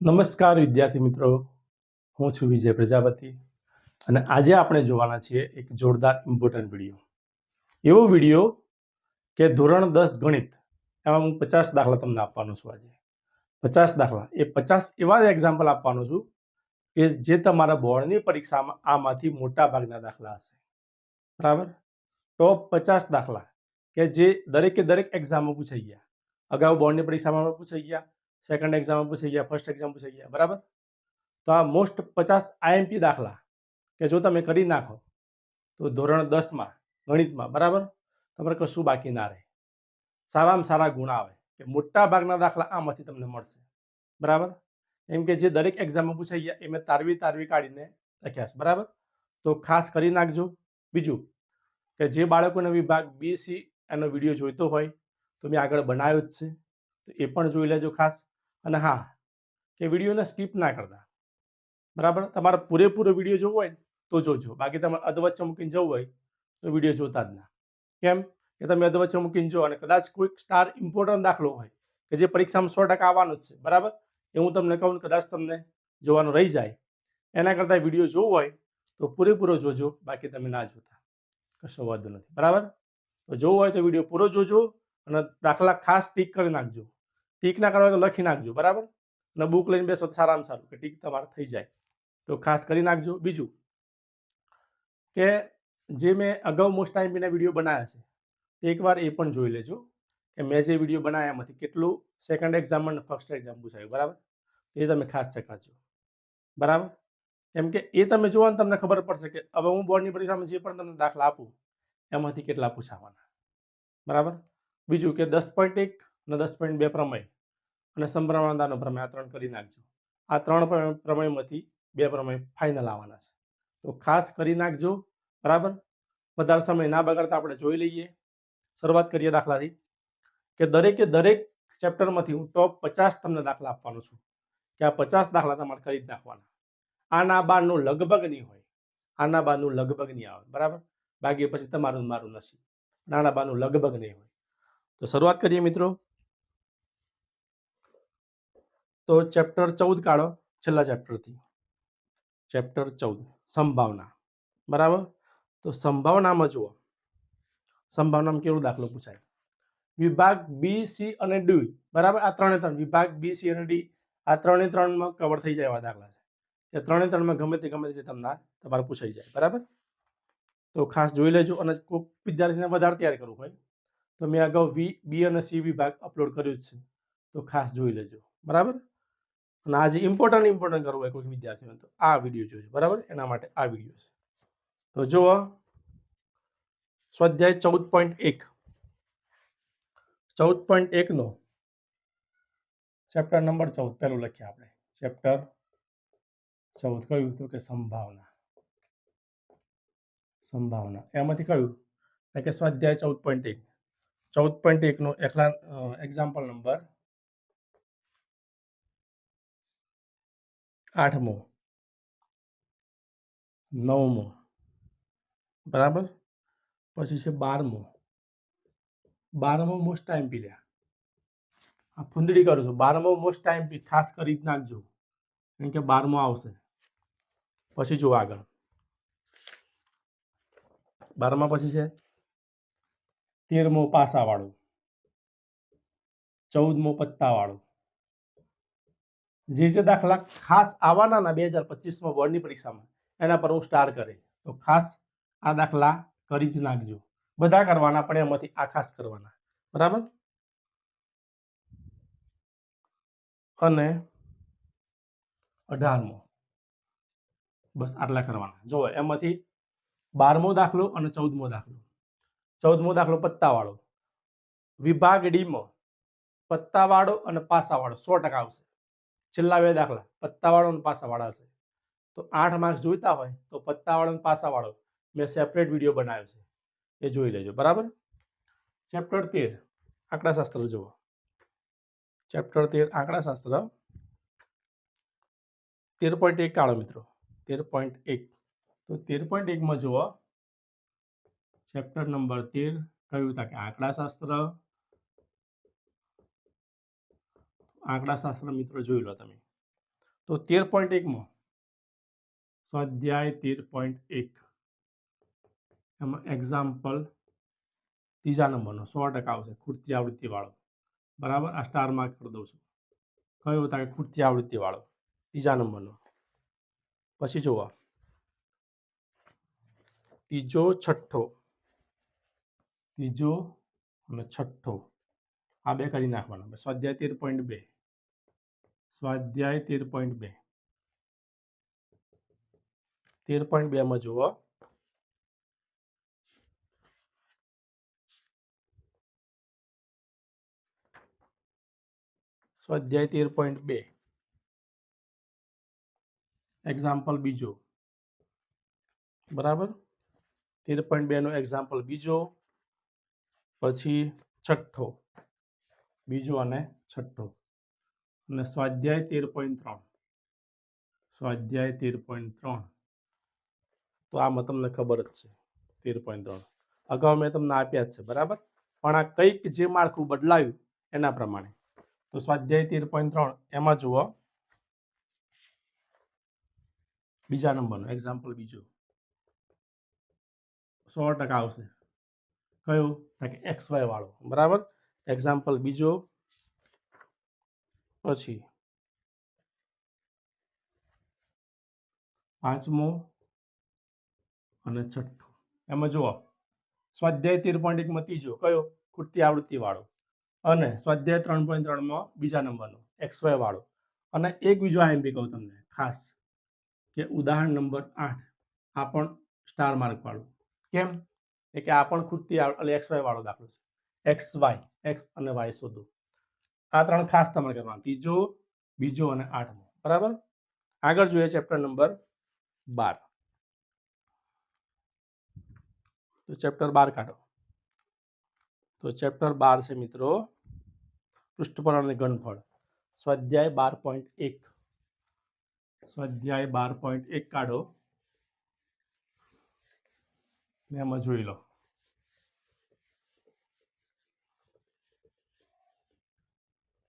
નમસ્કાર વિદ્યાર્થી મિત્રો. હું છું વિજય પ્રજાપતિ અને આજે આપણે જોવાના છીએ એક જોરદાર ઇમ્પોર્ટન્ટ વીડિયો એવો વીડિયો કે ધોરણ દસ ગણિત, એમાં હું પચાસ દાખલા તમને આપવાનો છું આજે. પચાસ દાખલા. એ પચાસ એવા એક્ઝામ્પલ આપવાનો છું કે જે તમારા બોર્ડની પરીક્ષામાં આમાંથી મોટા ભાગના દાખલા હશે. બરાબર? ટોપ પચાસ દાખલા કે જે દરેકે દરેક એક્ઝામમાં પૂછાઈ ગયા. અગાઉ બોર્ડની પરીક્ષામાં પૂછાઈ ગયા. સેકન્ડ એક્ઝામમાં પૂછી ગયા ફર્સ્ટ એક્ઝામ પૂછી ગયા, બરાબર? તો આ મોસ્ટ પચાસ આઈએમપી દાખલા કે જો તમે કરી નાખો, તો ધોરણ દસમાં, ગણિતમાં, બરાબર? તમારે કશું બાકી ના રહે. સારામાં સારા ગુણ આવે કે મોટા ભાગના દાખલા આમાંથી તમને મળશે, બરાબર? એમ કે જે દરેક એક્ઝામમાં પૂછાઈ ગયા, એ મેં તારવી તારવી કાઢીને લખ્યા છે, બરાબર? તો ખાસ કરી નાખજો. બીજું કે જે બાળકોને વિભાગ બી સી એનો વીડિયો જોઈતો હોય, તો મેં આગળ બનાવ્યો જ છે. તો એ પણ જોઈ લેજો ખાસ. અને હા, કે વિડીયોને સ્કીપ ના કરતા. બરાબર? તમારે પૂરેપૂરો વીડિયો જોવો હોય તો જોજો. બાકી તમારે અધવચ્ચે મૂકીને જવું હોય, તો વીડિયો જોતા જ ના. કેમ? કે તમે અધવચ્ચે મૂકીને જો અને કદાચ કોઈક સ્ટાર ઇમ્પોર્ટન્ટ દાખલો હોય, કે જે પરીક્ષામાં સો ટકા આવવાનો જ છે. બરાબર? એ હું તમને કહું કદાચ તમને જોવાનું રહી જાય. એના કરતાં વીડિયો જોવો હોય, તો પૂરેપૂરો જોજો. બાકી તમે ના જોતા. કશો વાંધો નથી. બરાબર? તો જોવો હોય તો વીડિયો પૂરો જોજો અને દાખલા ખાસ ટીક કરી નાખજો. ટીક ના કરવા તો લખી નાખજો, બરાબર? અને બુક લઈને બેસો તો સારામાં સારું, કે ટીક તમારે થઈ જાય. તો ખાસ કરી નાખજો. બીજું કે જે મેં અગાઉ મોસ્ટ ટાઈમ વીડિયો બનાવ્યા છે એકવાર એ પણ જોઈ લેજો. કે મેં જે વીડિયો બનાવ્યા એમાંથી કેટલું સેકન્ડ એક્ઝામ અને ફર્સ્ટ એક્ઝામ પૂછાયું, બરાબર? એ તમે ખાસ ચકાસજો. બરાબર? કેમ કે એ તમે જુઓ ને તમને ખબર પડશે કે હવે હું બોર્ડની પરીક્ષામાં જે પણ તમને દાખલા આપું, એમાંથી કેટલા પૂછાવાના. બરાબર? બીજું કે દસ પોઈન્ટ એક અને દસ પોઈન્ટ બે પ્રમેય. અને સંભ્રમણતાનો પ્રમેય આ ત્રણ કરી નાખજો. આ ત્રણ પ્ર- પ્રમેયમાંથી બે પ્રમેય ફાઇનલ આવવાના છે. તો ખાસ કરી નાખજો. બરાબર? વધારે સમય ના બગાડતા આપણે જોઈ લઈએ. શરૂઆત કરીએ દાખલાથી. કે દરેકે દરેક ચેપ્ટરમાંથી હું ટોપ પચાસ તમને દાખલા આપવાનો છું. કે આ પચાસ દાખલા તમારે જ નાખવાના. આના બારનું લગભગ નહીં હોય. આના બારનું લગભગ નહીં આવે. બરાબર? બાકી પછી તમારું મારું નસીબ. નાના બારનું લગભગ નહીં હોય. તો શરૂઆત કરીએ મિત્રો. તો ચેપ્ટર ચૌદ કાઢો, છેલ્લા ચેપ્ટરથી ચેપ્ટર ચૌદ, સંભાવના. બરાબર? તો સંભાવનામાં જુઓ. સંભાવનામાં કેવો દાખલો પૂછાય? વિભાગ બી સી અને ડી બરાબર? આ ત્રણે ત્રણ. વિભાગ બી સી અને ડી આ ત્રણે ત્રણમાં કવર થઈ જાય એવા દાખલા છે. કે ત્રણે ત્રણમાં ગમે તે ગમે તે તમને તમારે પૂછાઈ જાય. બરાબર? તો ખાસ જોઈ લેજો અને કોઈ વિદ્યાર્થીને વધારે તૈયાર કરવું હોય તો મેં અગાઉ વી બી અને સી વિભાગ અપલોડ કર્યો જ છે. તો ખાસ જોઈ લેજો. બરાબર? અને આજે ઇમ્પોર્ટન્ટ ઇમ્પોર્ટન્ટ કરવું હોય કોઈ વિદ્યાર્થીઓને તો આ વીડિયો જોઈએ બરાબર? એના માટે આ વીડિયો છે. તો જુઓ, સ્વાધ્યાય ચૌદ પોઈન્ટ એક. ચૌદ પોઈન્ટ એકનો ચેપ્ટર નંબર ચૌદ, પહેલું લખીએ આપણે. ચેપ્ટર ચૌદ કયું તો કે સંભાવના. સંભાવના. એમાંથી કયું એટલે કે સ્વાધ્યાય ચૌદ પોઈન્ટ એક. ચૌદ પોઈન્ટ એકનો એકલા એક્ઝામ્પલ નંબર આઠમો. નવમો. બરાબર? પછી છે બારમો. બારમો મોસ્ટ ટાઈમ પી લ્યા. આ ફૂંદડી કરું છું. બારમો મોસ્ટ ટાઈમ પી, ખાસ કરી જ નાખજો. કેમ કે બારમો આવશે. પછી જુઓ આગળ. બારમા પછી છે તેરમો પાસાવાળો. ચૌદમો પત્તાવાળો. જે જે દાખલા ખાસ આવવાના બે હજાર પચીસમાં બોર્ડની પરીક્ષામાં, એના પર હું સ્ટાર કરે. તો ખાસ આ દાખલા કરી જ નાખજો. બધા કરવાના, પણ એમાંથી આ ખાસ કરવાના. બરાબર? અને અઢારમો. બસ આટલા કરવાના. જુઓ, એમાંથી બારમો દાખલો અને ચૌદમો દાખલો. ચૌદમો દાખલો પત્તાવાળો. વિભાગ ડીમાં પત્તાવાળો અને પાસાવાળો સો ટકા આવશે. છેલ્લા બે દાખલા, પત્તાવાળો અને પાસાવાળા હશે. તો આઠ માર્ક્સ જોઈતા હોય, તો પત્તાવાળો અને પાસાવાળો મેં સેપરેટ વીડિયો બનાવ્યો છે. એ જોઈ લેજો, બરાબર? ચેપ્ટર તેર, આંકડાશાસ્ત્ર જુઓ. ચેપ્ટર તેર, આંકડાશાસ્ત્ર. તેર પોઈન્ટ એક કાળો મિત્રો, તેર પોઈન્ટ એક. તો તેર પોઈન્ટ એકમાં જુઓ. ચેપ્ટર નંબર તેર કયું હતા કે આંકડાશાસ્ત્ર. આંકડાશાસ્ત્ર મિત્રો જોઈ લો તમે. તો તેર પોઈન્ટ એકમાં સ્વાધ્યાય તેર પોઈન્ટ એક. એમાં એક્ઝામ્પલ ત્રીજા નંબરનો, સો ટકા આવશે, ખૂટતી આવૃત્તિવાળો બરાબર? આ સ્ટાર માર્ક કરી દઉં છું. કયો હતા કે ખૂટતી આવૃત્તિવાળો ત્રીજા નંબરનો. પછી જોવા. ત્રીજો છઠ્ઠો. ત્રીજો અને છઠ્ઠો. આ બે કરી નાખવાના. સ્વાધ્યાય તેર પોઈન્ટ બે. સ્વાધ્યાય તેર પોઈન્ટ બે. તેર પોઈન્ટ બેમાં જુઓ. સ્વાધ્યાય તેર પોઈન્ટ બે. એક્ઝામ્પલ બીજો. બરાબર? તેર પોઈન્ટ બેનો એક્ઝામ્પલ બીજો. પછી છઠ્ઠો. બીજો અને છઠ્ઠો. અને સ્વાધ્યાય તેર પોઈન્ટ ત્રણ. સ્વાધ્યાય તેર પોઈન્ટ ત્રણ. તો આમાં તમને ખબર જ છે, તેર પોઈન્ટ ત્રણ. અગાઉ મેં તમને આપ્યા જ છે, બરાબર? પણ આ કંઈક જે માળખું બદલાયું એના પ્રમાણે. તો સ્વાધ્યાય તેર પોઈન્ટ ત્રણ, એમાં જુઓ. બીજા નંબરનો એક્ઝામ્પલ બીજો. સો ટકા આવશે. કયું? એક્સ વાય વાળો, બરાબર? એક્ઝામ્પલ બીજો. પછી. પાંચમો. અને છઠ્ઠો. એમાં જુઓ. સ્વાધ્યાય તેર પોઈન્ટ એકમાં ત્રીજો. કયો? ખૂટતી આવૃત્તિ વાળો. અને સ્વાધ્યાય ત્રણ પોઈન્ટ ત્રણમાં બીજા નંબરનો. એક્સ વાય વાળો. અને એક બીજો આઈએમપી કહું તમને. ખાસ. કે ઉદાહરણ નંબર આઠ. આ પણ સ્ટાર માર્ક વાળું. કેમ? કે આ પણ ખૂટતી એટલે એક્સ વાય વાળો દાખલો છે. એક્સ વાય, એક્સ અને વાય શોધો. આ ત્રણ ખાસ તમારે કરવાના, ત્રીજો, બીજો અને આઠમો. બરાબર? આગળ જોઈએ ચેપ્ટર નંબર બાર. તો ચેપ્ટર બાર કાઢો. તો ચેપ્ટર બાર છે મિત્રો, પૃષ્ઠફળ અને ગણફળ સ્વાધ્યાય બાર પોઈન્ટ એક. સ્વાધ્યાય બાર પોઈન્ટ એક કાઢો. ને એમાં જોઈ લો.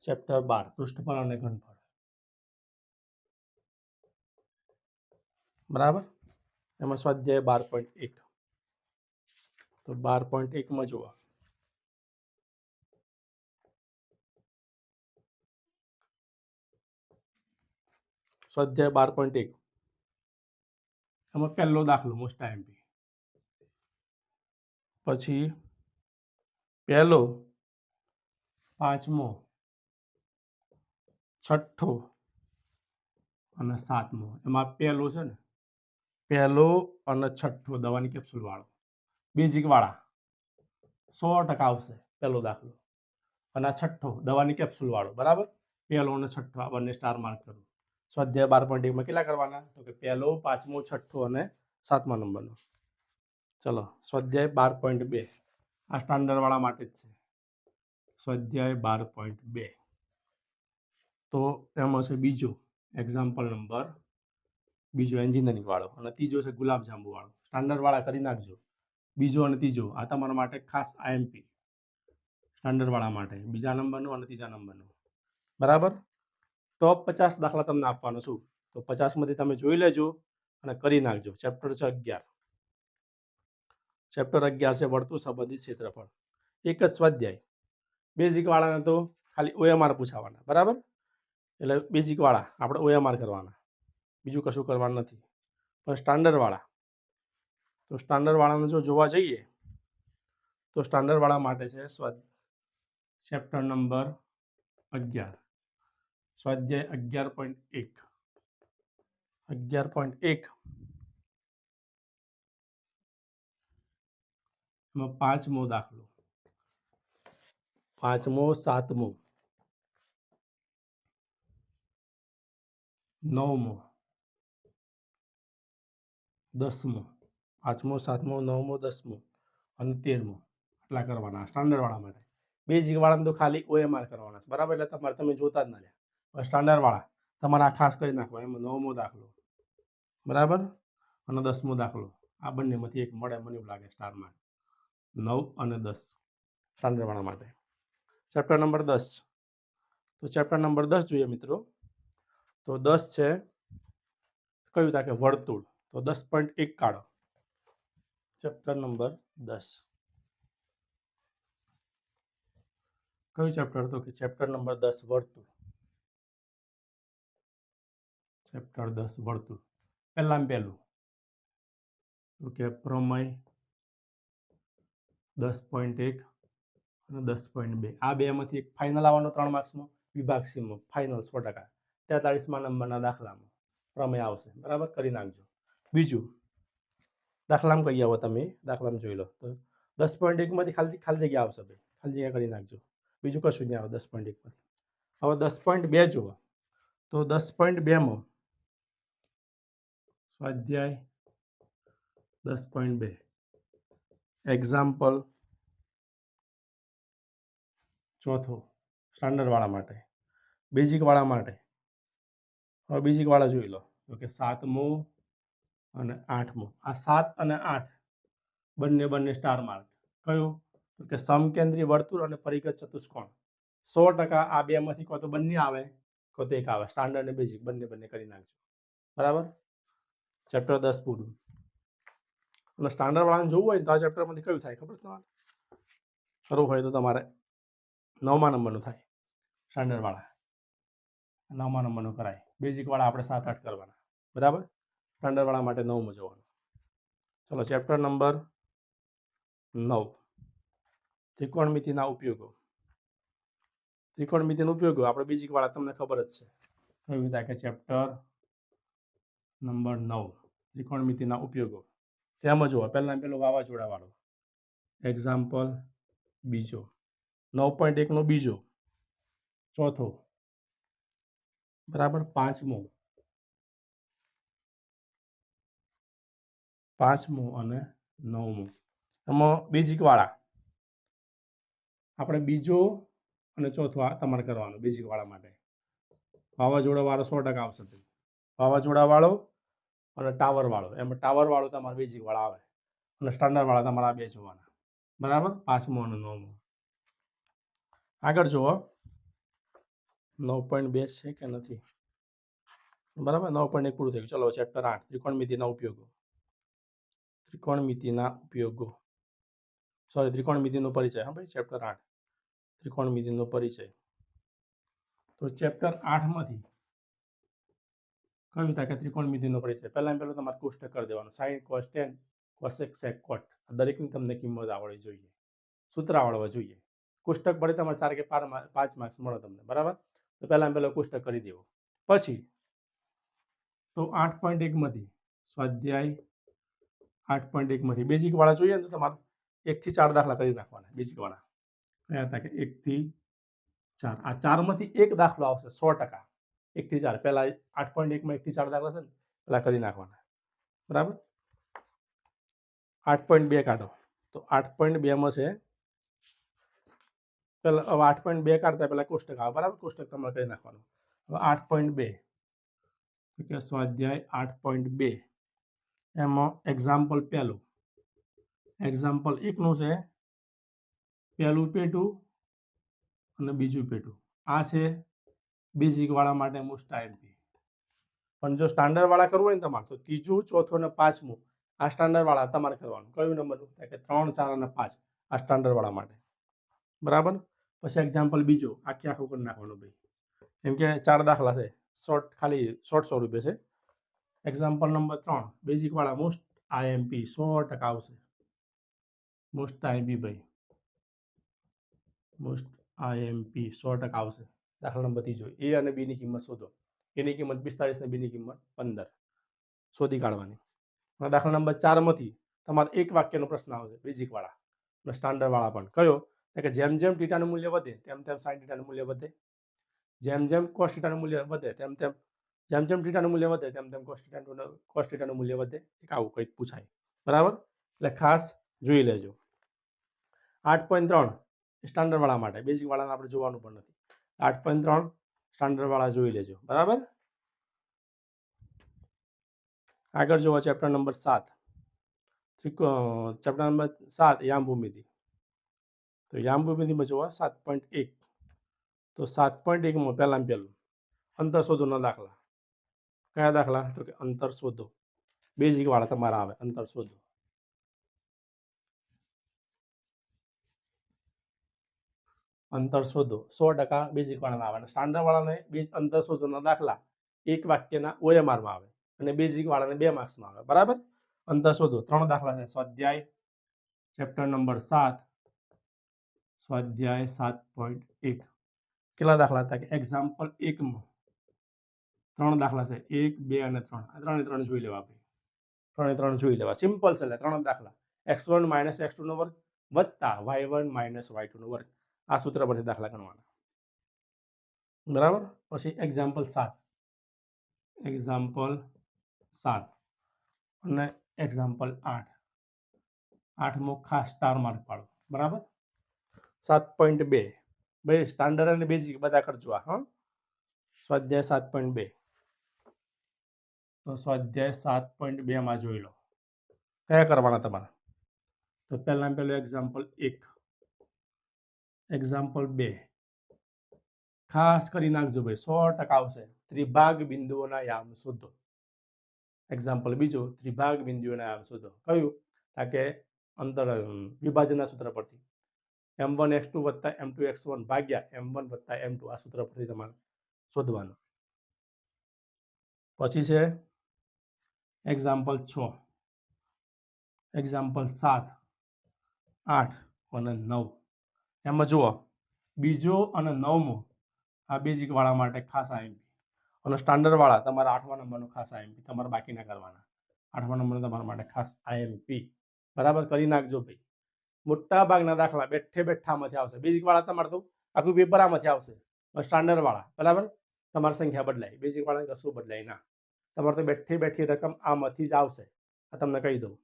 ચેપ્ટર બાર, પૃષ્ઠફળ અને ઘનફળ. બરાબર? એમાં સ્વાધ્યાય બાર પોઈન્ટ એક. તો બાર પોઈન્ટ એકમાં જુઓ. સ્વાધ્યાય બાર પોઈન્ટ એક. એમાં પહેલો દાખલો મોસ્ટ આઈએમપી પછી પહેલો પાંચમો છઠ્ઠો અને સાતમો. એમાં પહેલો છે ને, પહેલો અને છઠ્ઠો દવાની કેપ્સ્યુલ વાળો. બેઝિક વાળા. સો ટકા આવશે પહેલો દાખલો. અને છઠ્ઠો દવાની કેપ્સ્યુલ વાળો, બરાબર? પહેલો અને છઠ્ઠો આ બંને સ્ટાર માર્ક કરું. સ્વાધ્યાય બાર પોઈન્ટ એકમાં કેટલા કરવાના? તો કે પહેલો, પાંચમો, છઠ્ઠો અને સાતમા નંબરનો. ચલો સ્વાધ્યાય બાર પોઈન્ટ બે. આ સ્ટાન્ડર્ડવાળા માટે જ છે. સ્વાધ્યાય બાર પોઈન્ટ બે. તો એમાં છે બીજો એક્ઝામ્પલ નંબર બીજો એન્જિનિયરિંગ વાળો અને ત્રીજો છે ગુલાબજાંબુ વાળો. સ્ટાન્ડર્ડ વાળા કરી નાખજો. બીજો અને ત્રીજો. આ તમારા માટે ખાસ આઈએમપી સ્ટાન્ડર્ડ વાળા માટે. બીજા નંબરનો અને ત્રીજા નંબરનો. બરાબર? ટોપ પચાસ દાખલા તમને આપવાનો છું. તો પચાસમાંથી તમે જોઈ લેજો અને કરી નાખજો. ચેપ્ટર છે અગિયાર. ચેપ્ટર અગિયાર છે વર્તુળ સંબંધિત ક્ષેત્રફળ. એક જ સ્વાધ્યાય. બેઝિક વાળાને તો ખાલી ઓએમઆર પૂછાવાના. બરાબર? એટલે બેઝિકવાળા આપણે ઓએમઆર કરવાના. બીજું કશું કરવાનું નથી. પણ સ્ટાન્ડર્ડવાળા તો સ્ટાન્ડર્ડવાળાને જો જોવા જઈએ, તો સ્ટાન્ડર્ડવાળા માટે છે સ્વાધ્યાય ચેપ્ટર નંબર અગિયાર. સ્વાધ્યાય અગિયાર પોઈન્ટ એક. અગિયાર પોઈન્ટ એક. એમાં પાંચમો દાખલો. પાંચમો, સાતમો. નવમો. દસમો. પાંચમો, સાતમો, નવમો, દસમો અને તેરમો. આટલા કરવાના સ્ટાન્ડર્ડવાળા માટે. બેઝિકવાળાને તો ખાલી ઓએમઆર કરવાના છે. બરાબર? એટલે તમારે તમે જોતા જ ના રહ્યા. સ્ટાન્ડર્ડવાળા તમારે આ ખાસ કરી નાખવા. એમાં નવમો દાખલો. બરાબર? અને દસમો દાખલો. આ બંનેમાંથી એક મળે મને એવું લાગે સ્ટારમાં નવ અને દસ. સ્ટાન્ડર્ડવાળા માટે. ચેપ્ટર નંબર દસ. તો ચેપ્ટર નંબર દસ જોઈએ મિત્રો. તો દસ છે. કયું તા કે વર્તુળ? તો દસ પોઈન્ટ એક કાઢો ચેપ્ટર નંબર દસ. કયું ચેપ્ટર તો કે ચેપ્ટર નંબર દસ વર્તુળ? ચેપ્ટર દસ વર્તુળ. પહેલાં પહેલું. તો કે પ્રમેય દસ પોઈન્ટ એક અને દસ પોઈન્ટ બે. આ બેમાંથી એક ફાઇનલ આવવાનો ત્રણ માર્ક્સમાં વિભાગ સીમાં ફાઇનલ સો ટકા. તેતાળીસમાં નંબરના દાખલામાં. પ્રમેય આવશે. બરાબર? કરી નાખજો. બીજું. દાખલામાં કહી આવો તમે? દાખલામાં જોઈ લો. તો દસ પોઈન્ટ એકમાંથી ખાલી ખાલી જગ્યા આવશે ભાઈ. ખાલી જગ્યા કરી નાખજો. બીજું કશું નહીં આવે દસ પોઈન્ટ એકમાંથી હવે દસ પોઈન્ટ બે જુઓ. તો દસ પોઈન્ટ બેમાં સ્વાધ્યાય દસ પોઈન્ટ બે. એક્ઝામ્પલ ચોથો. સ્ટાન્ડર્ડવાળા માટે. બેઝિકવાળા માટે. હવે બેઝિકવાળા જોઈ લો. તો કે સાતમો અને આઠમો આ સાત અને આઠ બંને બંને સ્ટાર માર્ક કયું? તો કે સમકેન્દ્રી વર્તુળ અને પરિગત ચતુષ્કોણ. સો ટકા આ બેમાંથી કોઈ તો બંને આવે, કોઈ તો એક આવે. સ્ટાન્ડર્ડ અને બેઝિક બંને બંને કરી નાખજો. બરાબર? ચેપ્ટર દસ પૂરું. એટલે સ્ટાન્ડર્ડ વાળાને જોવું હોય તો આ ચેપ્ટરમાંથી કયું થાય ખબર તમારે કરવું હોય તો તમારે નવમા નંબરનું થાય. સ્ટાન્ડર્ડ વાળા. નવમા નંબરનું કરાય. બેઝિક વાળા આપણે સાત આઠ કરવાના. બરાબર? સ્ટાન્ડર્ડવાળા માટે નવમું જોવાનું ચલો ચેપ્ટર નંબર નવ. ત્રિકોણમિતિના ઉપયોગો. ત્રિકોણમિતિના ઉપયોગો, આપણે બેઝિકવાળા તમને ખબર જ છે. કવિતા કે ચેપ્ટર નંબર નવ. ત્રિકોણમિતિના ઉપયોગો. તેમાં જુઓ પહેલાં પહેલો વાવાઝોડાવાળો. એક્ઝામ્પલ બીજો. નવ પોઈન્ટ એકનો બીજો. ચોથો. બરાબર પાંચમો. પાંચમું અને નવમું. એમાં બેઝિકવાળા આપણે બીજો અને ચોથો તમારે કરવાનો બેઝિકવાળા માટે. વાવાઝોડાવાળો સો ટકા આવશે વાવાઝોડાવાળો અને ટાવરવાળો એમાં ટાવરવાળો તમારે બેઝિકવાળા આવે. અને સ્ટાન્ડર્ડવાળા વાળા તમારા બે જોવાના. બરાબર? પાંચમો અને નવમો. આગળ જુઓ. નવ પોઈન્ટ બે છે કે નથી? બરાબર નવ પોઈન્ટ એક પૂરું થયું ચલો ચેપ્ટર આઠ ત્રિકોણમિતિના ઉપયોગો. ત્રિકોણમિતિના ઉપયોગો. સોરી ત્રિકોણમિતિનો પરિચય. હા ભાઈ ચેપ્ટર આઠ. ત્રિકોણમિતિનો પરિચય. તો ચેપ્ટર આઠમાંથી થાય કે ત્રિકોણમિતિનો પરિચય? પહેલાં પહેલું તમારે કોષ્ટક કરી દેવાનું. Sine cos tan cosec sec cot દરેકની તમને કિંમત આવડવી જોઈએ. સૂત્ર આવડવા જોઈએ. કોષ્ટક પડે તમારે ચાર કે પાંચ માર્ક્સ મળે તમને. બરાબર? તો પહેલાં પહેલો કોષ્ટક કરી દેવો. પછી તો આઠ પોઈન્ટ એકમાંથી સ્વાધ્યાય આઠ પોઈન્ટ એકમાંથી બેઝિકવાળા જોઈએ ને તો તમારે એકથી ચાર દાખલા કરી નાખવાના બેઝિકવાળા કયા હતા કે એકથી ચાર? આ ચારમાંથી એક દાખલો આવશે, સો ટકા. એકથી ચાર. પહેલાં આઠ પોઈન્ટ એકમાં એકથી ચાર દાખલા છે ને, પહેલાં કરી નાખવાના. બરાબર? આઠ પોઈન્ટ બે કાઢો. તો આઠ પોઈન્ટ બેમાં છે પહેલાં, હવે આઠ પોઈન્ટ બે કાઢતા પહેલાં કોષ્ટક આવે. બરાબર? કોષ્ટક તમારે કરી નાખવાનું. હવે આઠ પોઈન્ટ બે. કે સ્વાધ્યાય આઠ પોઈન્ટ બે? એમાં એક્ઝામ્પલ પહેલું. એક્ઝામ્પલ એકનું છે, પહેલું પેટું અને બીજું પેટું. આ છે બેઝિકવાળા માટે મોસ્ટ આઈએમપી પણ જો સ્ટાન્ડર્ડવાળા કરવું હોય ને તમારે, તો ત્રીજું, ચોથું અને પાંચમું આ સ્ટાન્ડર્ડવાળા તમારે કરવાનું. કયું નંબરનું? કે ત્રણ, ચાર અને પાંચ આ સ્ટાન્ડર્ડવાળા માટે. બરાબર? પછી એક્ઝામ્પલ બીજો, આખી આખું કરી નાખવાનું ભાઈ. કેમ કે ચાર દાખલા છે શોર્ટ ખાલી શોર્ટ રૂપિયા છે. એક્ઝામ્પલ નંબર ત્રણ બેઝિકવાળા મોસ્ટ આઈએમપી સો ટકા આવશે. મોસ્ટ આઈએમપી ભાઈ. મોસ્ટ આઈએમપી સો ટકા આવશે. દાખલા નંબર ત્રીજો એ અને બીની કિંમત શોધો. એની કિંમત પિસ્તાળીસ ને બીની કિંમત પંદર. શોધી કાઢવાની. અને દાખલા નંબર ચારમાંથી તમારે એક વાક્યનો પ્રશ્ન આવશે બેઝિકવાળા અને સ્ટાન્ડર્ડવાળા પણ. કયો? કે જેમ જેમ ટીટાનું મૂલ્ય વધે, તેમ તેમ સાઈન ટીટાનું મૂલ્ય વધે. જેમ જેમ કોસ ટીટાનું મૂલ્ય વધે, તેમ તેમ, જેમ જેમ ટીટાનું મૂલ્ય વધે, તેમ તેમ કોસ ટીટાનું ટીટાનું મૂલ્ય વધે. એક આવું કંઈક પૂછાય. બરાબર? એટલે ખાસ જોઈ લેજો. આઠ પોઈન્ટ ત્રણ સ્ટાન્ડર્ડવાળા માટે. બેઝિકવાળાને આપણે જોવાનું પણ નથી. આઠ પોઈન્ટ ત્રણ સ્ટાન્ડર્ડવાળા જોઈ લેજો. બરાબર? આગળ જોવા ચેપ્ટર નંબર સાત. ચેપ્ટર નંબર સાત યામ ભૂમિતિ તો યામ ભૂમિતિમાં જોવા સાત પોઈન્ટ એક. તો સાત પોઈન્ટ એકમાં પહેલાં પહેલું. અંતર શોધોના દાખલા. કયા દાખલા? તો કે અંતર શોધો. બેઝિકવાળા તમારા આવે, અંતર શોધો. અંતર શોધો, સો ટકા બેઝિક વાળાના આવે. અને સ્ટાન્ડર્ડ વાળાને બેઝ અંતર શોધોના દાખલા. એક વાક્યના ઓએમઆરમાં આવે. અને બેઝિક વાળાને બે માર્ક્સમાં આવે. બરાબર? અંતર શોધો. ત્રણ દાખલા છે. સ્વાધ્યાય ચેપ્ટર નંબર સાત. સ્વાધ્યાય સાત પોઈન્ટ એક. કેટલા દાખલા હતા કે? એક્ઝામ્પલ એકમાં ત્રણ દાખલા છે. એક બે અને ત્રણ. આ ત્રણે ત્રણ જોઈ લેવા આપણે. ત્રણે ત્રણ જોઈ લેવા. સિમ્પલ છે એટલે ત્રણ દાખલા. એક્સ વન માઇનસ એક્સ ટુનો વર્ગ વત્તા વાય વન માઇનસ વાય ટુનો વર્ગ. આ સૂત્ર પરથી દાખલા ગણવાના. બરાબર? પછી એક્ઝામ્પલ સાત. એક્ઝામ્પલ સાત. અને એક્ઝામ્પલ આઠ. આઠમો ખાસ સ્ટાર માર્ક પાડો. બરાબર? સાત પોઈન્ટ બે. ભાઈ સ્ટાન્ડર્ડ અને બેઝિક બધા કરજો આ, હા. સ્વાધ્યાય સાત પોઈન્ટ બે. તો સ્વાધ્યાય સાત પોઈન્ટ બેમાં જોઈ લો. કયા કરવાના તમારા? તો પહેલાં પહેલું એક્ઝામ્પલ એક. એક્ઝામ્પલ બે. ખાસ કરી નાખજો ભાઈ, સો ટકા આવશે. ત્રિભાગ બિંદુઓના યામ શોધો. એક્ઝામ્પલ બીજું, ત્રિભાગ બિંદુઓના યામ શોધો. કયું? કારણ કે અંતર વિભાજનના સૂત્ર પરથી. એમ વન, એક્સ ટુ વત્તા એમ ટુ, એક્સ વન ભાગ્યા એમ વન વત્તા એમ ટુ. આ સૂત્ર પરથી તમારે શોધવાનું. પછી છે એક્ઝામ્પલ છ. એક્ઝામ્પલ સાત, આઠ અને નવ. એમાં જુઓ, બીજો અને નવમો આ બેઝિકવાળા માટે ખાસ આઈએમપી. અને સ્ટાન્ડર્ડવાળા તમારા આઠમા નંબરનો ખાસ આઈએમપી. તમારે બાકી ના કરવાના. આઠમા નંબરનો તમારા માટે ખાસ આઈએમપી. બરાબર કરી નાખજો ભાઈ. મોટા ભાગના દાખલા બેઠે બેઠામાંથી આવશે. બેઝિક વાળા તમારે તો આખું પેપર આમાંથી આવશે. સ્ટાન્ડર્ડ વાળા, બરાબર? તમારી સંખ્યા બદલાય. બેઝિક વાળા કશું બદલાય ના. તમારે તો બેઠી બેઠી રકમ આમાંથી જ આવશે. આ તમને કહી દઉં.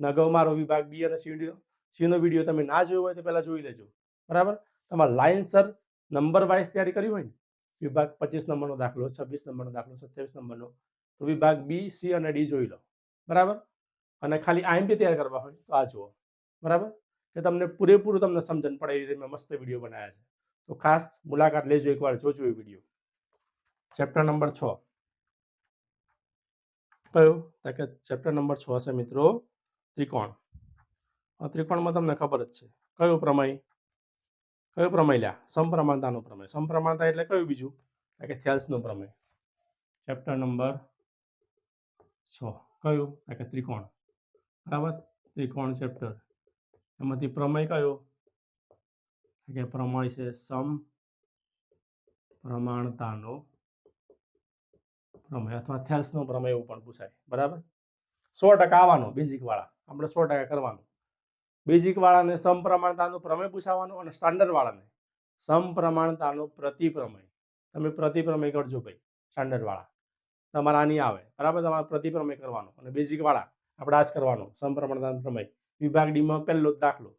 નગવ મારો વિભાગ બી અને સી સીનો વીડિયો તમે ના જોયો હોય તો પહેલાં જોઈ લેજો. બરાબર? તમારે લાઇનસર નંબર વાઇઝ તૈયારી કરી હોય ને, વિભાગ પચીસ નંબરનો દાખલો, છવ્વીસ નંબરનો દાખલો, સત્યાવીસ નંબરનો, તો વિભાગ બી સી અને ડી જોઈ લો. બરાબર? અને ખાલી આઈએમપી તૈયાર કરવા હોય તો આ જુઓ. બરાબર? કે તમને પૂરેપૂરું તમને સમજણ પડે એ રીતે મેં મસ્ત વીડિયો બનાવ્યા છે. તો ખાસ મુલાકાત લેજો એકવાર, જોજો એ વીડિયો. ચેપ્ટર નંબર છ. કયો? તો કે ચેપ્ટર નંબર છ છે મિત્રો. ત્રિકોણ. ત્રિકોણમાં તમને ખબર જ છે. કયો પ્રમેય? કયો પ્રમેય લ્યા? સમપ્રમાણતાનો પ્રમેય. સમપ્રમાણતા એટલે કયું બીજું? તો કે થેલ્સનો પ્રમેય. ચેપ્ટર નંબર છ. કયું? તો કે ત્રિકોણ. બરાબર? ત્રિકોણ ચેપ્ટર એમાંથી પ્રમેય કયો? કે પ્રમેય છે સમ, પ્રમાણતાનો પ્રમેય અથવા થેલ્સનો પ્રમેય એવું પણ પૂછાય. બરાબર? સો ટકા આવવાનો બેઝિક વાળા. આપણે સો ટકા કરવાનું. બેઝિક વાળાને સમપ્રમાણતાનો પ્રમેય પૂછાવાનો અને સ્ટાન્ડર્ડ વાળાને સમપ્રમાણતાનો પ્રતિપ્રમેય. તમે પ્રતિપ્રમેય કરજો ભાઈ સ્ટાન્ડર્ડ વાળા. તમારે આની આવે. બરાબર? તમારે પ્રતિપ્રમેય કરવાનો અને બેઝિક વાળા. આપણે આ જ કરવાનો સમપ્રમાણતાનો પ્રમેય. વિભાગ ડીમાં પહેલો જ દાખલો.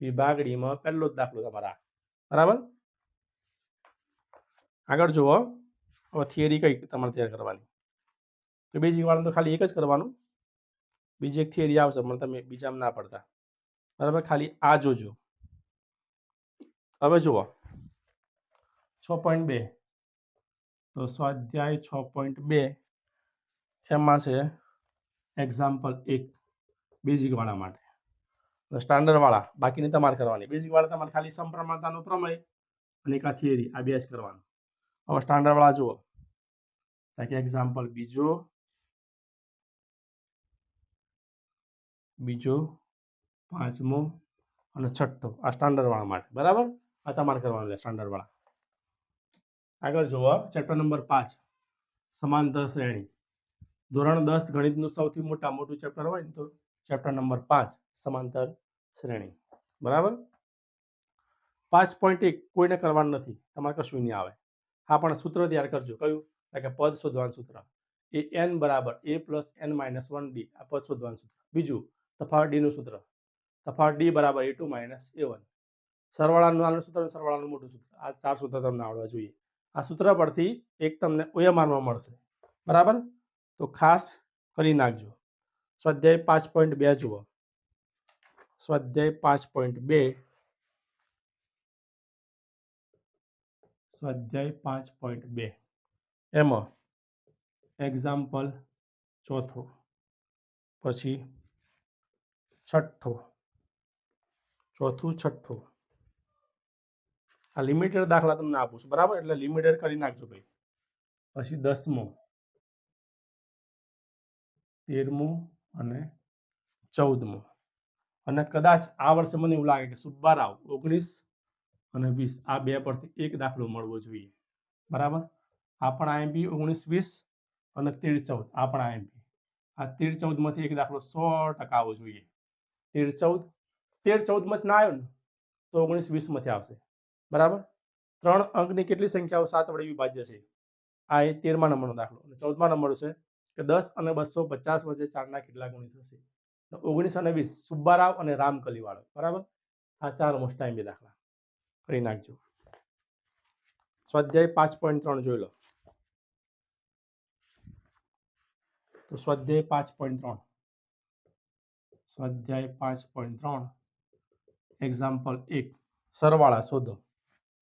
વિભાગ ડીમાં પહેલો જ દાખલો તમારા બરાબર? આગળ જુઓ. હવે થિયરી કઈ તમારે તૈયાર કરવાની. તો બેઝિક વાળાને તો ખાલી એક જ કરવાનું. બીજી એક થિયરી આવશે, પણ તમે બીજામાં ના પડતા. બરાબર? ખાલી આ જોજો. હવે જુઓ. છ પોઈન્ટ બે. તો સ્વાધ્યાય છ પોઈન્ટ બે. એમાં છે એક્ઝામ્પલ એક. બેઝિક વાળા માટે. સ્ટાન્ડર્ડ વાળા, બાકીની તમારે કરવાની. બેઝિકવાળા તમારે ખાલી સમપ્રમાણતાનો પ્રમેય અને એક આ થિયરી આ બે જ કરવાનું. હવે સ્ટાન્ડર્ડવાળા જુઓ. કે એક્ઝામ્પલ બીજો. બીજો, પાંચમો અને છઠ્ઠો, આ સ્ટાન્ડર્ડવાળા માટે. બરાબર? આ તમારે કરવાનું છે સ્ટાન્ડર્ડ વાળા. આગળ જુઓ ચેપ્ટર નંબર પાંચ. સમાંતર શ્રેણી. ધોરણ દસ ગણિતનું સૌથી મોટા, મોટું ચેપ્ટર હોય ને તો ચેપ્ટર નંબર પાંચ, સમાંતર શ્રેણી. બરાબર? પાંચ પોઈન્ટ એક કોઈને કરવાનું નથી. તમારે કશું નહીં આવે. હા, પણ સૂત્ર તૈયાર કરજો. કયું? કે પદ શોધવાનું સૂત્ર. એ એન બરાબર a plus n minus one d આ પદ શોધવાનું સૂત્ર. બીજું, તફાવત ડીનું સૂત્ર. તફાવત ડી બરાબર a two minus a one સરવાળાનું નાનું સૂત્ર સરવાળાનું મોટું સૂત્ર. આ ચાર સૂત્ર તમને આવડવા જોઈએ. આ સૂત્ર પરથી એક તમને ઓએમઆરમાં મળશે. બરાબર? તો ખાસ કરી નાખજો. સ્વાધ્યાય પાંચ પોઈન્ટ બે જુઓ. સ્વાધ્યાય પાંચ પોઈન્ટ બે. સ્વાધ્યાય પાંચ પોઈન્ટ બે. એમાં એક્ઝામ્પલ ચોથો, પછી છઠ્ઠો. ચોથું, છઠ્ઠું. આ લિમિટેડ દાખલા તમને આપું છું, બરાબર? એટલે લિમિટેડ કરી નાખજો ભાઈ. પછી દસમું, તેરમું અને ચૌદમો. અને કદાચ આ વર્ષે મને એવું લાગે કે સુબ્બારાવ ઓગણીસ અને વીસ, આ બે પરથી એક દાખલો મળવો જોઈએ. બરાબર? આ પણ આઈએમપી ઓગણીસ, વીસ અને તેર ચૌદ, આ પણ આઈએમપી. આ તેર ચૌદમાંથી એક દાખલો સો ટકા આવવો જોઈએ. તેર ચૌદ, તેર ચૌદમાંથી ના આવ્યો ને, તો ઓગણીસ, વીસમાંથી આવશે. બરાબર? ત્રણ અંકની કેટલી સંખ્યાઓ સાત વડે વિભાજ્ય છે? આ એ તેરમા નંબરનો દાખલો. અને ચૌદમા નંબર છે કે દસ અને બસો પચાસ વચ્ચે ચારના કેટલા ગુણિત થશે. ઓગણીસો અને વીસ, સુબ્બારાવ અને રામ કલીવાળો બરાબર? આ ચાર મોસ્ટ ટાઈમ બે દાખલા. કરી નાખજો. સ્વાધ્યાય પાંચ પોઈન્ટ ત્રણ જોઈ લો. તો સ્વાધ્યાય પાંચ પોઈન્ટ ત્રણ. સ્વાધ્યાય પાંચ પોઈન્ટ ત્રણ. એક્ઝામ્પલ એક, સરવાળા શોધો.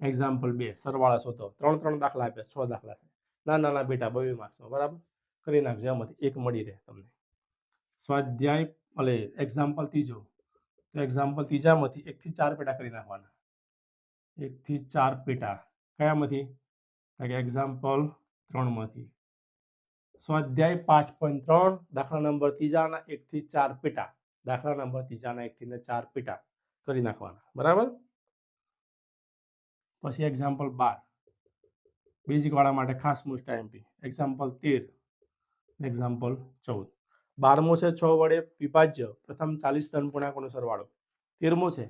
એક્ઝામ્પલ બે, સરવાળા શોધો. ત્રણ ત્રણ દાખલા આપ્યા, છ દાખલા છે. નાના નાના બેટા બવે માર્ક્સમાં બરાબર? કરી નાખજો આમાંથી એક મળી રહે તમને. સ્વાધ્યાય, એટલે એક્ઝામ્પલ ત્રીજો. તો એક્ઝામ્પલ ત્રીજામાંથી એકથી ચાર પેટા કરી નાખવાના. એકથી ચાર પેટા. કયામાંથી? કે એક્ઝામ્પલ ત્રણમાંથી. સ્વાધ્યાય પાંચ પોઈન્ટ ત્રણ, દાખલા નંબર ત્રીજાના એકથી ચાર પેટા. દાખલા નંબર ત્રીજાના એકથી ચાર પેટા કરી નાખવાના. બરાબર? પછી એક્ઝામ્પલ બાર. બેઝિકવાળા માટે ખાસ મોસ્ટ એમપી એક્ઝામ્પલ તેર. એક્ઝામ્પલ ચૌદ. બારમો છે, છ વડે વિભાજ્ય. પ્રથમ ચાલીસ ધન પૂર્ણાંકોનો સરવાળો તેરમો છે,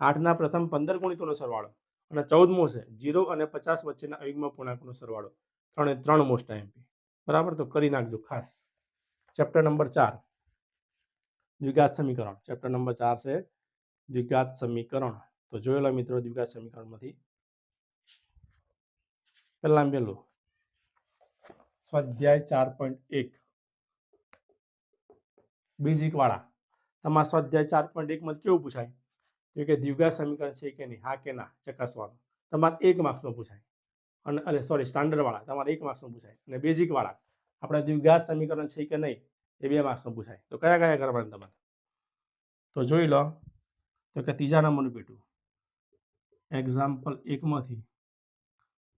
આઠના પ્રથમ પંદર ગુણિતોનો સરવાળો અને ચૌદમો છે, જીરો અને પચાસ વચ્ચેના અયુગ્મ પૂર્ણાંકોનો સરવાળો ત્રણે ત્રણ મોસ્ટ એમપી બરાબર? તો કરી નાખજો ખાસ. ચેપ્ટર નંબર ચાર. દ્વિઘાત સમીકરણ. ચેપ્ટર નંબર ચાર છે, દ્વિઘાત સમીકરણ. તો જોયેલા મિત્રો, દ્વિઘાત સમીકરણમાંથી પહેલાં પહેલું. સ્વાધ્યાય ચાર પોઈન્ટ એક. બેઝિક વાળા. તમારા સ્વાધ્યાય ચાર પોઈન્ટ એકમાં કેવું પૂછાય? તો કે દ્વિગા સમીકરણ છે કે નહીં? હા કે ના? ચકાસવાનું. તમારે એક માર્ક્સનું પૂછાય. અને અરે સોરી સ્ટાન્ડર્ડ વાળા. તમારે એક માર્ક્સનો પૂછાય. અને બેઝિક વાળા. આપણે દ્વિઘાત સમીકરણ છે કે નહીં? એ બે માર્ક્સનો પૂછાય. તો કયા કયા કરવાના તમારે? તો જોઈ લો. તો કે ત્રીજા નંબરનું પેટું. એક્ઝામ્પલ એકમાંથી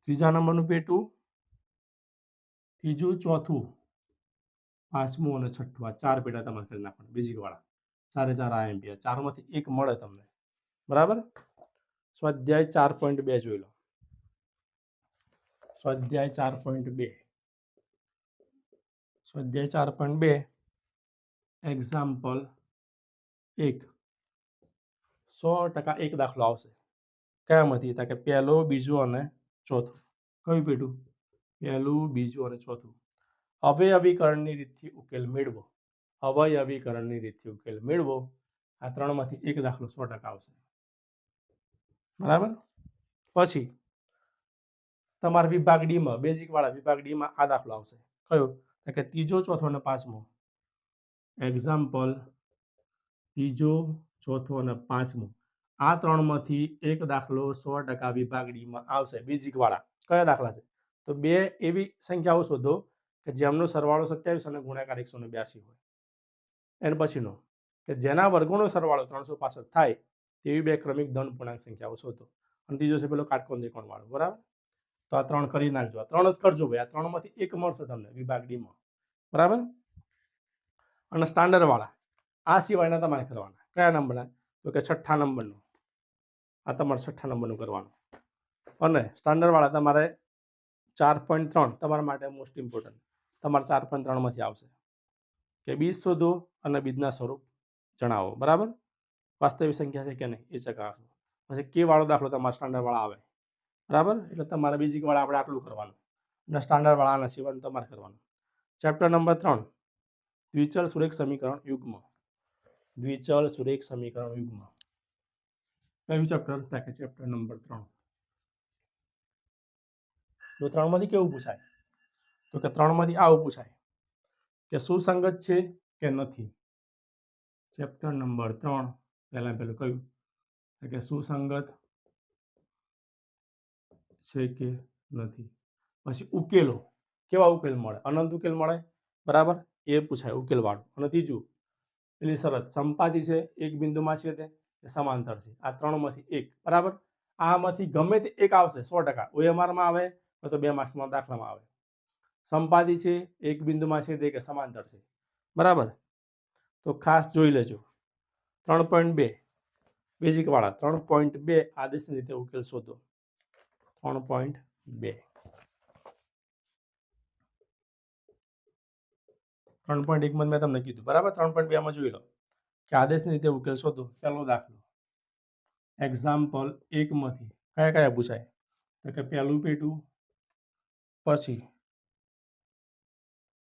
ત્રીજા નંબરનું પેટું ત્રીજું, ચોથું, પાંચમું અને છઠ્ઠું. આ ચાર પેટા તમારે કરી નાખવાના બેઝિક ચારે ચાર આઈએમપી ચારમાંથી એક મળે તમને. બરાબર? સ્વાધ્યાય ચાર પોઈન્ટ બે જોઈ લો. સ્વાધ્યાય ચાર પોઈન્ટ બે. સ્વાધ્યાય ચાર પોઈન્ટ બે. એક્ઝામ્પલ એક. સો ટકા એક દાખલો આવશે. કયામાંથી? તા કે પહેલો, બીજો અને ચોથું. કયું પેટું પહેલું, બીજું અને ચોથું. અવયવીકરણની રીતથી ઉકેલ મેળવો. અવયવીકરણની રીતથી ઉકેલ મેળવો. આ ત્રણમાંથી એક દાખલો સો ટકા આવશે. બરાબર? પછી, તમારા વિભાગ ડીમાં બેઝિક વિભાગ ડીમાં આ દાખલો આવશે. કયો? કે ત્રીજો, ચોથો અને પાંચમો. એક્ઝામ્પલ ત્રીજો, ચોથો અને પાંચમો. આ ત્રણમાંથી એક દાખલો સો ટકા વિભાગ ડીમાં આવશે. બેઝિક વાળા. કયા દાખલા છે? તો બે એવી સંખ્યાઓ શોધો કે જેમનો સરવાળો સત્યાવીસ અને ગુણાકાર એકસો ને બ્યાસી હોય. એન પછીનો, કે જેના વર્ગોનો સરવાળો ત્રણસો પાસઠ થાય તેવી બે ક્રમિક ધન પૂર્ણાંક સંખ્યાઓ શોધો. અને ત્રીજો છે પેલો કાટકોણ ત્રિકોણ વાળો, બરાબર? તો આ ત્રણ કરી નાખજો. આ ત્રણ જ કરજો ભાઈ. આ ત્રણમાંથી એક મળશે તમને, વિભાગ ડીમાં. બરાબર? અને સ્ટાન્ડર્ડ વાળા, આ સિવાયના તમારે કરવાના. કયા નંબરના? તો કે છઠ્ઠા નંબરનું. આ તમારે છઠ્ઠા નંબરનું કરવાનું. અને સ્ટાન્ડર્ડ વાળા તમારે ચાર પોઈન્ટ ત્રણ તમારા માટે મોસ્ટ ઇમ્પોર્ટન્ટ તમારે ચાર પોઈન્ટ ત્રણમાંથી આવશે. કે બીજ શોધો અને બીજના સ્વરૂપ જણાવો. બરાબર? વાસ્તવિક સંખ્યા છે કે નહીં? એ ચકાસો પછી કે વાળો દાખલો તમારા સ્ટાન્ડર્ડવાળા આવે. બરાબર? એટલે તમારે બીજી વાળા આપણે આટલું કરવાનું. અને સ્ટાન્ડર્ડવાળા સિવાયનું તમારે કરવાનું. ચેપ્ટર નંબર ત્રણ. દ્વિચલ સુરેખ સમીકરણ યુગ્મ. દ્વિચલ સુરેખ સમીકરણ યુગ્મ. કયું ચેપ્ટર કે ચેપ્ટર નંબર ત્રણ. તો ત્રણમાંથી કેવું પૂછાય? તો કે ત્રણમાંથી આવું પૂછાય કે સુસંગત છે કે નથી? ચેપ્ટર નંબર ત્રણ, પહેલાં પહેલું કહ્યું. કે સુસંગત છે કે નથી? પછી ઉકેલો. કેવા ઉકેલ મળે? અનંત ઉકેલ મળે? બરાબર? એ પૂછાય ઉકેલવાળું. અને ત્રીજું, પેલી શરત સંપાદી છે એક બિંદુમાં છે તે સમાંતર છે. આ ત્રણમાંથી એક. બરાબર? આમાંથી ગમે તે એક આવશે, સો ટકા. ઓએમઆરમાં આવે તો બે માર્ક્સમાં દાખલામાં આવે. સંપાદી છે, એક બિંદુમાં છે, તે કે સમાંતર છે. બરાબર? તો ખાસ જોઈ લેજો. ત્રણ પોઈન્ટ બે. બેઝિકવાળા ત્રણ પોઈન્ટ બે આદેશની રીતે ઉકેલ શોધો. ત્રણ પોઈન્ટ બે. ત્રણ પોઈન્ટ એકમાં મેં તમને કીધું. બરાબર? ત્રણ પોઈન્ટ બેમાં જોઈ લો. કે આદેશની રીતે ઉકેલ શોધો. પહેલો દાખલો. એક્ઝામ્પલ એકમાંથી કયા કયા પૂછાય? તો કે પહેલું પેટું પછી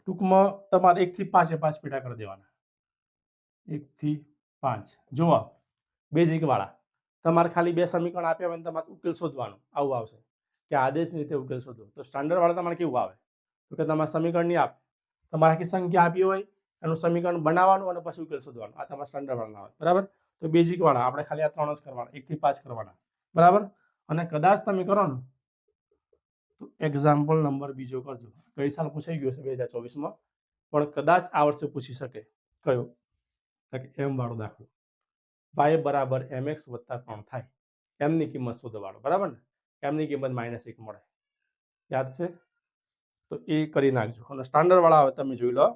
ટૂંકમાં તમારે એકથી પાંચે પાંચ પેટા કરી દેવાના. એકથી પાંચ. જુઓ બેઝિકવાળા તમારે ખાલી બે સમીકરણ આપ્યા હોય તમારે ઉકેલ શોધવાનું. આવું આવશે. કે આદેશની રીતે ઉકેલ શોધો. તો સ્ટાન્ડર્ડવાળા તમારે કેવું આવે? તો કે તમારે સમીકરણ નહીં આપે. તમારે આખી સંખ્યા આપી હોય, એનું સમીકરણ બનાવવાનું અને પછી ઉકેલ શોધવાનું. આ તમારા સ્ટાન્ડર્ડવાળા આવે બરાબર? તો બેઝિકવાળા આપણે ખાલી આ ત્રણ જ કરવાના. એકથી પાંચ કરવાના. બરાબર? અને કદાચ તમે કરો ને તો એક્ઝામ્પલ નંબર બીજો કરજો. ગઈ સાલ પૂછાઈ ગયો છે બે હજાર ચોવીસમાં, પણ કદાચ આ વર્ષે પૂછી શકે. કયો? એમ વાળો દાખલો. વાય બરાબર એમ એક્સ વત્તા ત્રણ થાય. એમની કિંમત શોધવાળો બરાબર ને? એમની કિંમત માઇનસ એક મળે. યાદ છે? તો એ કરી નાખજો. અને સ્ટાન્ડર્ડ વાળા આવે, તમે જોઈ લો.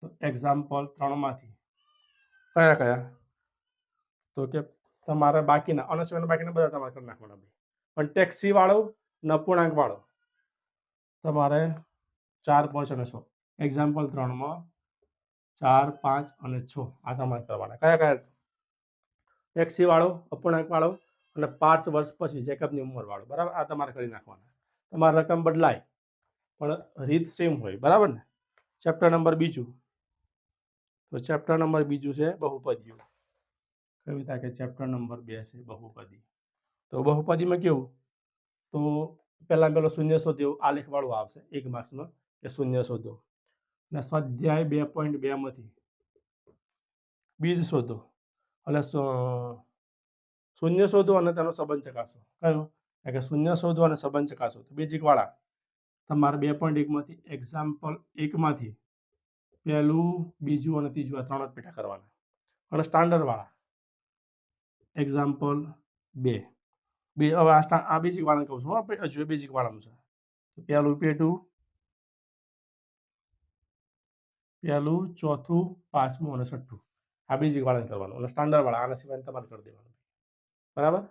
તો એક્ઝામ્પલ ત્રણમાંથી. કયા કયા? તો કે તમારે બાકીના, અને બાકીના બધા તમારે કરી નાખવાના પણ ટેક્સી વાળો ને અપૂર્ણાંક વાળો. તમારે ચાર પાંચ અને છ. એક્ઝામ્પલ ત્રણમાં ચાર, પાંચ અને છ. આ તમારે કરવાના. કયા કયા? ટેક્સી વાળો, અપૂર્ણાંક વાળો અને પાંચ વર્ષ પછી જેકબની ઉંમર વાળો. બરાબર? આ તમારે કરી નાખવાના. તમારી રકમ બદલાય, પણ રીત સેમ હોય. બરાબર ને? ચેપ્ટર નંબર બીજું. તો ચેપ્ટર નંબર બીજું છે બહુપદીઓ કવિતા કે ચેપ્ટર નંબર બે છે બહુપદી. તો બહુપદીમાં કેવું? તો પહેલાં પેલો શૂન્ય શોધ્યો, આ લેખવાળું આવશે, એક માર્ક્સમાં, કે શૂન્ય શોધો. અને સ્વાધ્યાય બે પોઈન્ટ બેમાંથી બીજ શોધો. એટલે શૂન્ય શોધો અને તેનો સંબંધ ચકાસો. કયો? કે શૂન્ય શોધો અને સંબંધ ચકાસો. તો બેઝિક વાળા. તમારે બે પોઈન્ટ એકમાંથી એક્ઝામ્પલ એકમાંથી પહેલું, બીજું અને ત્રીજું, આ ત્રણ જ પેટા કરવાના. અને સ્ટાન્ડર્ડવાળા એક્ઝામ્પલ બે. બે હવે આ આ બેઝિક વાળાને કહું છું આપણે, હજુ બેઝિક વાળાનું છે. પહેલું પેટું, પહેલું, ચોથું, પાંચમું અને છઠ્ઠું. આ બેઝિક વાળાને કરવાનું. અને સ્ટાન્ડર્ડ વાળા, આના સિવાય તમારે કરી દેવાનું. બરાબર?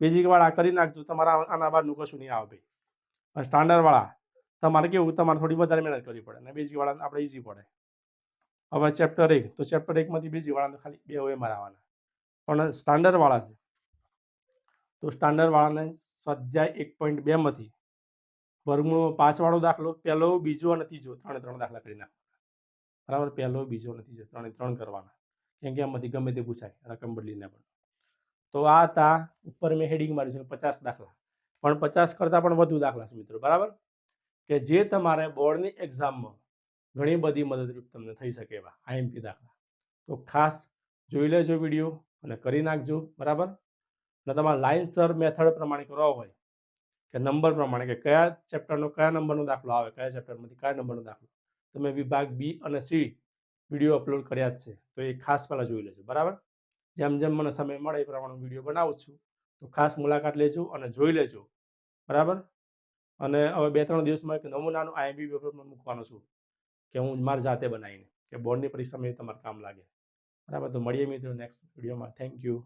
બેઝિક વાળા કરી નાખજો, તમારા આના બારનું કશું નહીં આવે ભાઈ. સ્ટાન્ડર્ડ વાળા, તમારે કેવું, તમારે થોડી વધારે મહેનત કરવી પડે. અને બેઝિક વાળા આપણે ઇઝી પડે. હવે ચેપ્ટર એક, તો ચેપ્ટર એકમાંથી બેઝિક વાળા ખાલી બે હોય મારા આવવાના. પણ સ્ટાન્ડર્ડ વાળા છે. તો સ્ટાન્ડર્ડવાળાને સ્વાધ્યાય એક પોઈન્ટ બેમાંથી વર્ગમૂળ પાંચવાળો દાખલો, પહેલો, બીજો અને ત્રીજો, ત્રણે ત્રણ દાખલા કરી નાખવાના. બરાબર? પહેલો, બીજો અને ત્રીજો, ત્રણે ત્રણ કરવાના. કેમ કે એમાંથી ગમે તે પૂછાય, રકમ બદલીને પણ. તો આ તા ઉપર મેં હેડિંગ માર્યું છે પચાસ દાખલા. પણ પચાસ કરતાં પણ વધુ દાખલા છે મિત્રો, બરાબર? કે જે તમારે બોર્ડની એક્ઝામમાં ઘણી બધી મદદરૂપ તમને થઈ શકે એવા આઈએમપી દાખલા. તો ખાસ જોઈ લેજો વીડિયો અને કરી નાખજો, બરાબર? અને તમારે લાઇનસર મેથડ પ્રમાણે કરવા હોય. કે નંબર પ્રમાણે કે કયા ચેપ્ટરનો કયા નંબરનો દાખલો આવે, કયા ચેપ્ટરમાંથી કયા નંબરનો દાખલો. તમે વિભાગ બી અને સી વીડિયો અપલોડ કર્યા જ છે. તો એ ખાસ પહેલાં જોઈ લેજો. બરાબર? જેમ જેમ મને સમય મળે એ પ્રમાણે વીડિયો બનાવું છું. તો ખાસ મુલાકાત લેજો અને જોઈ લેજો. બરાબર? અને હવે બે ત્રણ દિવસમાં એક નમૂનાનું આઈએમબી પેપર પણ મૂકવાનો છું. કે હું મારી જાતે બનાવીને. કે બોર્ડની પરીક્ષામાં એ તમારે કામ લાગે. બરાબર? તો મળીએ મિત્રો નેક્સ્ટ વિડીયોમાં થેન્ક યુ